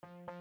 다가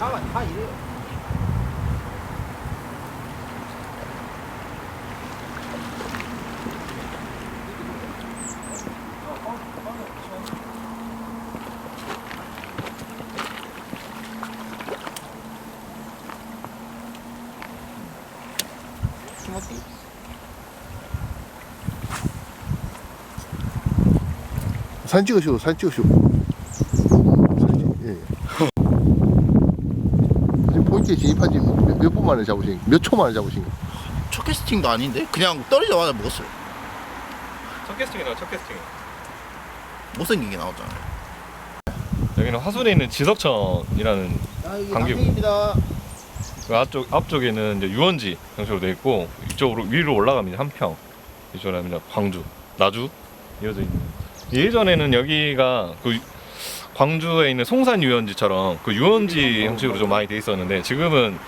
다 이래요. 주먹기. 사진 찍으시오, 사진 찍으시오. 사진, 찍- 예. 포인트에 진입한 지몇분 만에 잡으신, 몇 초 만에 잡으신 거? 첫 캐스팅도 아닌데 그냥 떨리자마자 먹었어요. 첫 캐스팅이다 첫 캐스팅 못생기게 나왔잖아요. 여기는 화순에 있는 지석천이라는 아, 이게 관계- 남편입니다. 그 앞쪽 앞쪽에는 이제 유원지 형식으로 되어 있고 이쪽으로 위로 올라가면 한평 이쪽으로 하면 광주 나주 이어져 있는 예전에는 여기가 그 광주에 있는 송산 유원지처럼 그 유원지 형식으로 좀 많이 돼 있었는데 지금은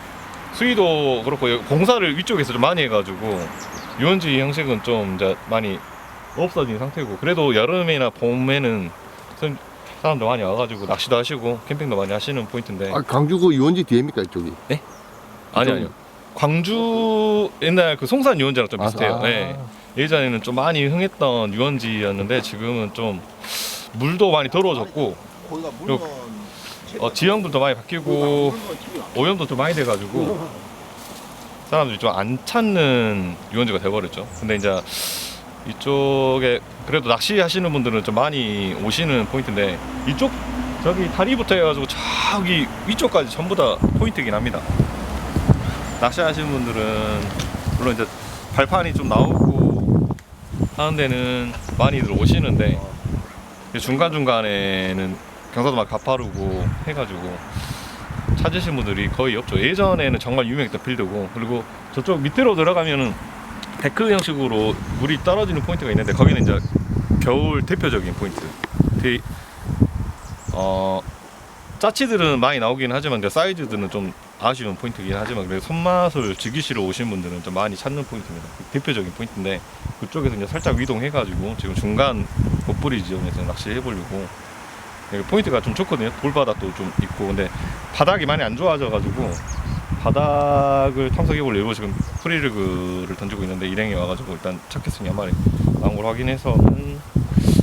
수위도 그렇고 여기 공사를 위쪽에서 좀 많이 해가지고 유원지 형식은 좀 이제 많이 없어진 상태고 그래도 여름이나 봄에는 좀 사람들 많이 와가지고 낚시도 하시고 캠핑도 많이 하시는 포인트인데 아, 강주 그 유원지 뒤입니까, 이쪽이? 아니 아니요. 광주 옛날 그 송산 유원지랑 좀 비슷해요. 아, 네. 예전에는 좀 많이 흥했던 유원지였는데 지금은 좀 물도 많이 더러워졌고 거기가 물건 어, 지형들도 많이 바뀌고 오염도 좀 많이 돼가지고 사람들이 좀 안 찾는 유원지가 돼버렸죠. 근데 이제 이쪽에 그래도 낚시 하시는 분들은 좀 많이 오시는 포인트인데 이쪽 저기 다리부터 해가지고 저기 위쪽까지 전부 다 포인트긴 합니다. 낚시 하시는 분들은 물론 이제 발판이 좀 나오고 하는 데는 많이들 오시는데 중간 중간에는 경사도 막 가파르고 해가지고 찾으신 분들이 거의 없죠. 예전에는 정말 유명했던 필드고 그리고 저쪽 밑으로 들어가면은 데크 형식으로 물이 떨어지는 포인트가 있는데 거기는 이제 겨울 대표적인 포인트. 데, 어 짜치들은 많이 나오긴 하지만 이제 사이즈들은 좀 아쉬운 포인트긴 하지만 그래도 손맛을 즐기시러 오신 분들은 좀 많이 찾는 포인트입니다. 그 대표적인 포인트인데 그쪽에서 이제 살짝 이동해가지고 지금 중간 곱부리 지점에서 낚시해 보려고 포인트가 좀 좋거든요. 돌바닥도 좀 있고 근데 바닥이 많이 안 좋아져가지고 바닥을 탐색해 볼 일부 지금 프리르그를 던지고 있는데 일행이 와가지고 일단 첫 캐스팅이 한 마리 나온 걸 확인해서는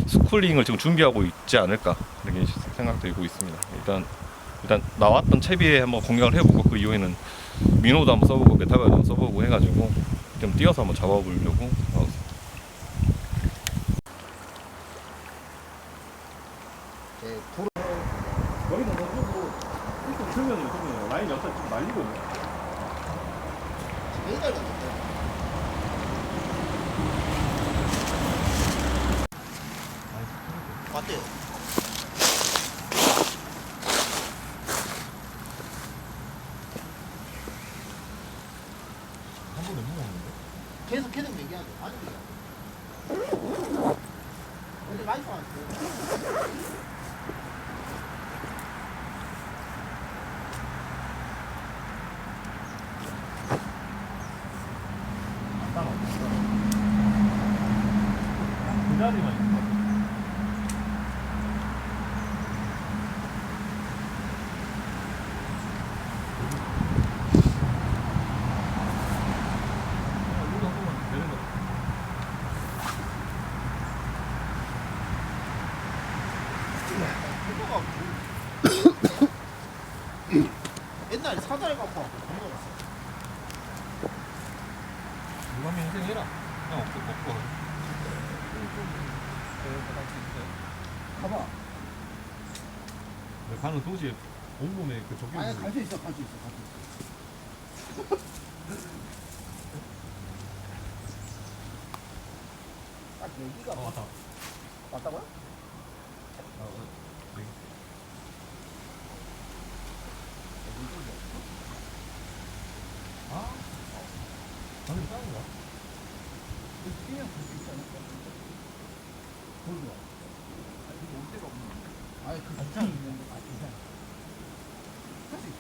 스쿨링을 지금 준비하고 있지 않을까 이렇게 생각되고 있습니다. 일단 일단 나왔던 채비에 한번 공략을 해보고 그 이후에는 민호도 한번 써보고 메타가도 한번 써보고 해가지고 좀 뛰어서 한번 잡아보려고 예, 불 여기는 너무 조금 틀면은 좀 라인이 어차피 좀 날리거든요. 못 먹는데? 계속 계속 얘기하죠. 아니 근데 라이프 안 돼. 그 자리만 있어. 옛날에 사다리 갖고 와서 건너갔어. 누가 인생해라. 그냥 없고 없고. 가봐. 가는 도시에 온몸에 그 적이 아니 갈 수 있어, 갈 수 있어, 갈 수 있어. 딱 여기가 어, 왔다. 맞다고요? 아, 방금 싸운 거야? 그냥 볼수 있지 않을까? 보여줘. 아니, 이거 올 데가 없는 아니, 그 기차 있는데, 아, 기차. 할수 있어.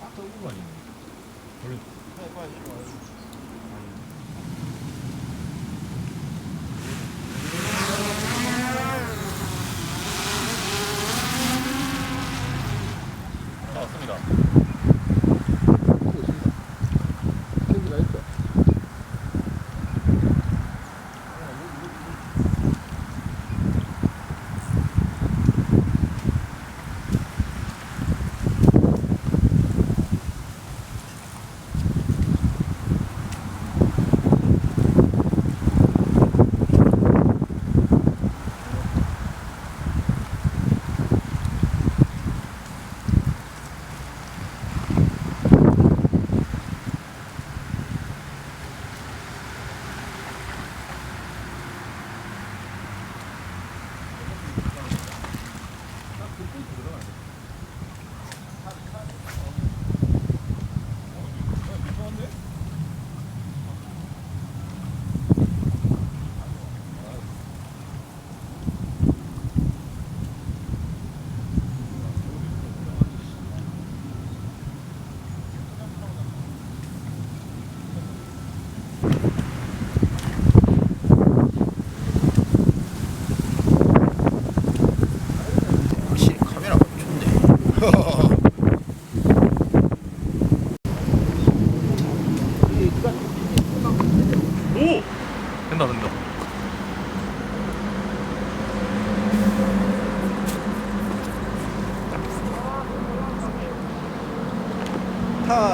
딱 떠오른 거 아니에요? 원래 빨리, 빨리, Thank you.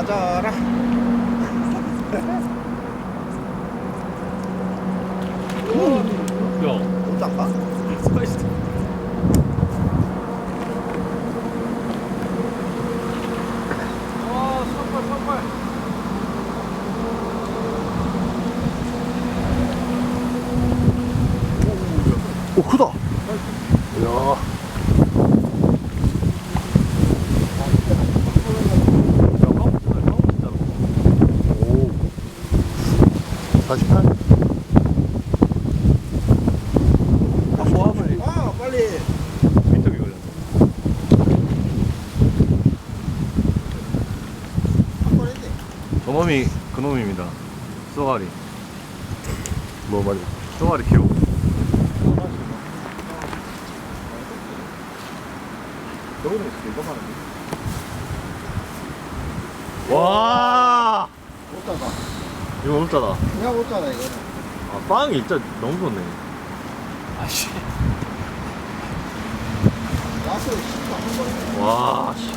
타자라. 야, 옷장가? 스파이스. 와, 선발, 선발. 오, 크다. 야, 오. 48? 아, 와, 빨리. 아, 빨리. 민턱이 걸렸네. 한번 했네. 저놈이 그놈입니다. 쏘가리. 뭐 말이야. 쏘가리 이거 하는데. 와, 옷자다. 이거 없잖아. 그냥 옷자다, 이거는. 아, 빵이 진짜 너무 좋네. 아씨. 와서 신고 한 번에. 와, 씨.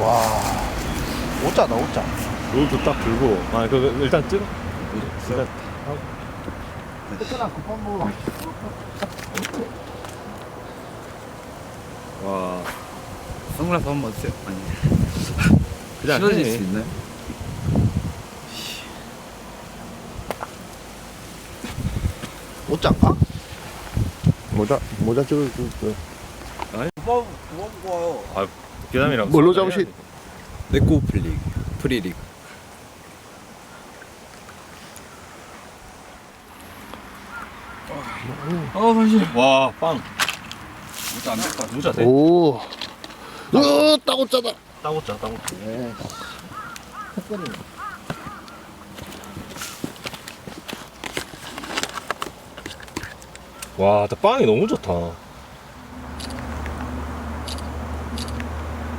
와. 옷자다, 옷자. 롤도 딱 들고. 아, 그 일단 찍어. 일단 특별한 급한 거. 와. 선글라스 한번 쓰 아니 그냥 신어질 해. 수 있나요? 옷장가? 모자, 모자 찍을 그, 그거 먹어요. 아, 계담이랑. 뭘로 잡으시- 네코 플리그 프리리그 아 사실 와, 빵. 진짜 안 될 것 같아. 모자 돼. 오. 으, 따고 짜다. 따고 짜, 따고 짜. 네. 와, 나 빵이 너무 좋다. 아,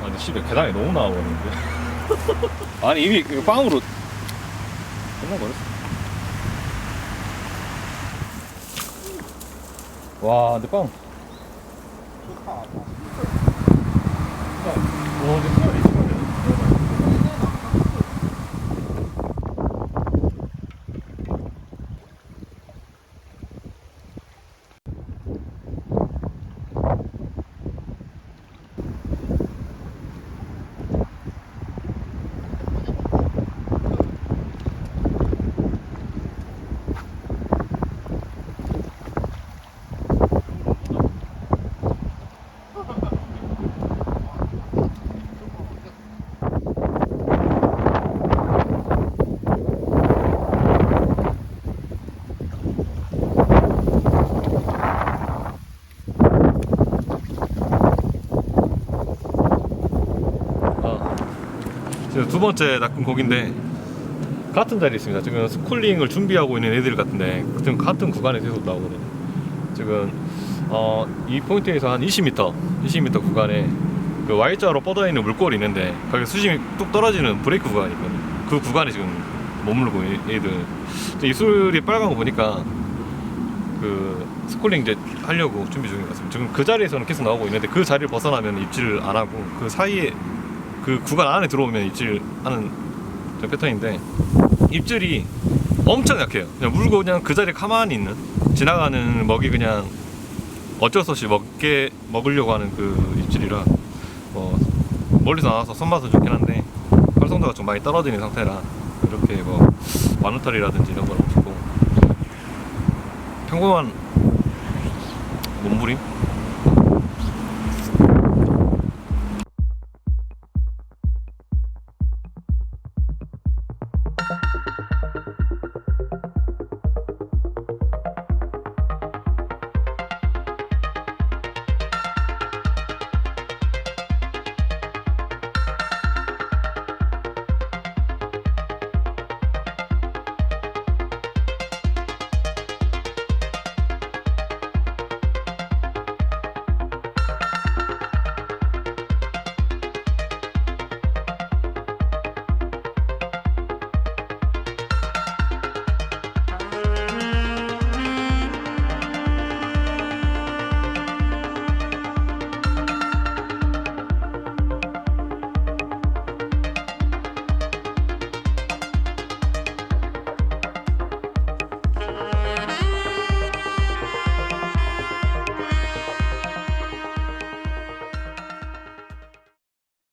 근데 집에 계란이 너무 나와버리는데. 아니, 이미 이거 빵으로 끝나버렸어. 와, 근데 빵 좋 두 번째 낚은 고기인데 같은 자리에 있습니다. 지금 스쿨링을 준비하고 있는 애들 같은데 지금 같은 구간에 계속 나오거든요. 지금 어, 이 포인트에서 한 20m, 20m 구간에 그 Y자로 뻗어 있는 물골이 있는데 거기 수심이 뚝 떨어지는 브레이크 구간이 있거든요. 그 구간에 지금 머무르고 있는 애들. 입술이 빨간 거 보니까 그 스쿨링 이제 하려고 준비 중인 것 같습니다. 지금 그 자리에서는 계속 나오고 있는데 그 자리를 벗어나면 입질을 안 하고 그 사이에 그 구간 안에 들어오면 입질하는 저 패턴인데 입질이 엄청 약해요. 그냥 물고 그냥 그 자리에 가만히 있는 지나가는 먹이 그냥 어쩔 수 없이 먹게 먹으려고 하는 그 입질이라 뭐 멀리서 나와서 손맛은 좋긴 한데 활성도가 좀 많이 떨어지는 상태라 이렇게 뭐 마누털이라든지 이런 건 없고 평범한 몸부림